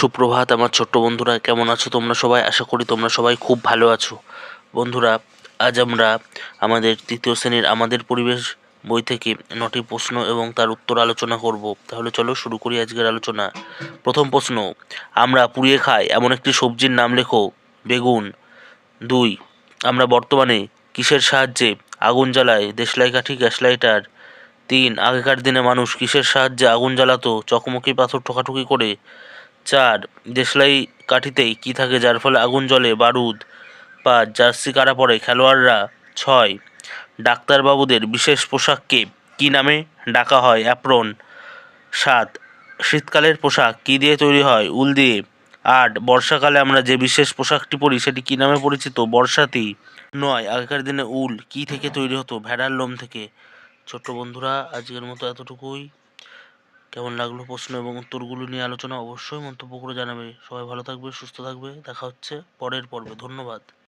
সুপ্রভাত, আমার ছোট্ট বন্ধুরা, কেমন আছো তোমরা সবাই? আশা করি তোমরা সবাই খুব ভালো আছো। বন্ধুরা, আজ আমরা আমাদের তৃতীয় শ্রেণির আমাদের পরিবেশ বই থেকে নটি প্রশ্ন এবং তার উত্তর আলোচনা করব। তাহলে চলো শুরু করি আজকের আলোচনা। প্রথম প্রশ্ন, আমরা পুড়িয়ে খাই এমন একটি সবজির নাম লেখো, বেগুন। দুই, আমরা বর্তমানে কিসের সাহায্যে আগুন জ্বালাই দেশলাই কাঠি গ্যাস লাইটার তিন, আগেকার দিনে মানুষ কিসের সাহায্যে আগুন জ্বালাতো? চকমকি, পাথর, ঠোকাঠুকি করে চার দেশলাই কাঠিতেই কী থাকে যার ফলে আগুন জ্বলে, বারুদ পাঁচ জার্সি কারা পরে খেলোয়াড়রা? ছয়, ডাক্তারবাবুদের বিশেষ পোশাককে কী নামে ডাকা হয়? অ্যাপ্রন। সাত, শীতকালের পোশাক কী দিয়ে তৈরি হয়? উল দিয়ে। আট, বর্ষাকালে আমরা যে বিশেষ পোশাকটি পরি সেটি কী নামে পরিচিত? বর্ষাতি। নয়, আগেকার দিনে উল কী থেকে তৈরি হতো? ভেড়ার লোম থেকে। ছোট্ট বন্ধুরা, আজকের মতো এতটুকুই। কেমন লাগল প্রশ্ন এবং উত্তরগুলো নিয়ে আলোচনা অবশ্যই মন্তব্য করে জানাবে। সবাই ভালো থাকবে, সুস্থ থাকবে। দেখা হচ্ছে পরের পর্বে। ধন্যবাদ।